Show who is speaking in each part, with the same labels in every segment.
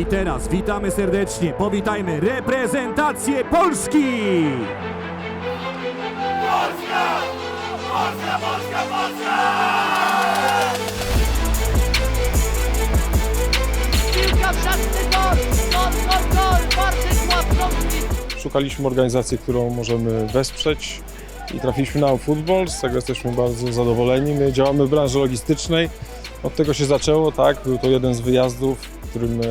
Speaker 1: I teraz witamy serdecznie, powitajmy reprezentację Polski!
Speaker 2: Piłka w szatny gol! Gol, gol, gol! Bartek Łapkowski!
Speaker 3: Szukaliśmy organizacji, którą możemy wesprzeć i trafiliśmy na Football, z tego jesteśmy bardzo zadowoleni. My działamy w branży logistycznej, od tego się zaczęło, tak, był to jeden z wyjazdów, którym e,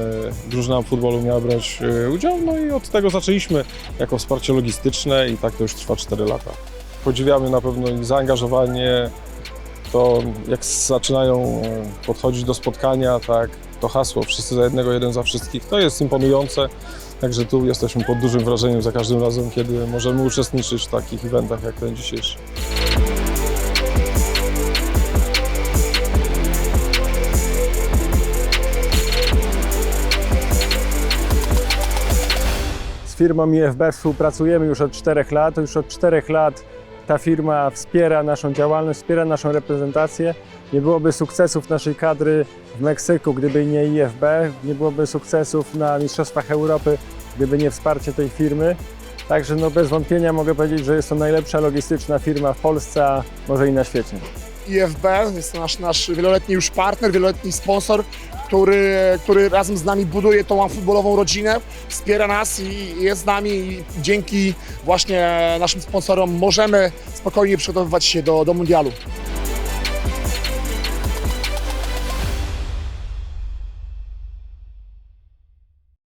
Speaker 3: drużyna futbolu miała brać e, udział, no i od tego zaczęliśmy jako wsparcie logistyczne i tak to już trwa 4 lata. Podziwiamy na pewno ich zaangażowanie, to jak zaczynają e, podchodzić do spotkania, tak, to hasło wszyscy za jednego, jeden za wszystkich, to jest imponujące. Także tu jesteśmy pod dużym wrażeniem za każdym razem, kiedy możemy uczestniczyć w takich eventach jak ten dzisiejszy.
Speaker 4: Firmą IFB współpracujemy już od 4 lat. Już od 4 lat ta firma wspiera naszą działalność, wspiera naszą reprezentację. Nie byłoby sukcesów naszej kadry w Meksyku, gdyby nie IFB, nie byłoby sukcesów na Mistrzostwach Europy, gdyby nie wsparcie tej firmy. Także no bez wątpienia mogę powiedzieć, że jest to najlepsza logistyczna firma w Polsce, a może i na świecie.
Speaker 5: IFB, jest nasz, nasz wieloletni już partner, wieloletni sponsor, który, który razem z nami buduje tą futbolową rodzinę, wspiera nas i jest z nami i dzięki właśnie naszym sponsorom możemy spokojnie przygotowywać się do, do mundialu.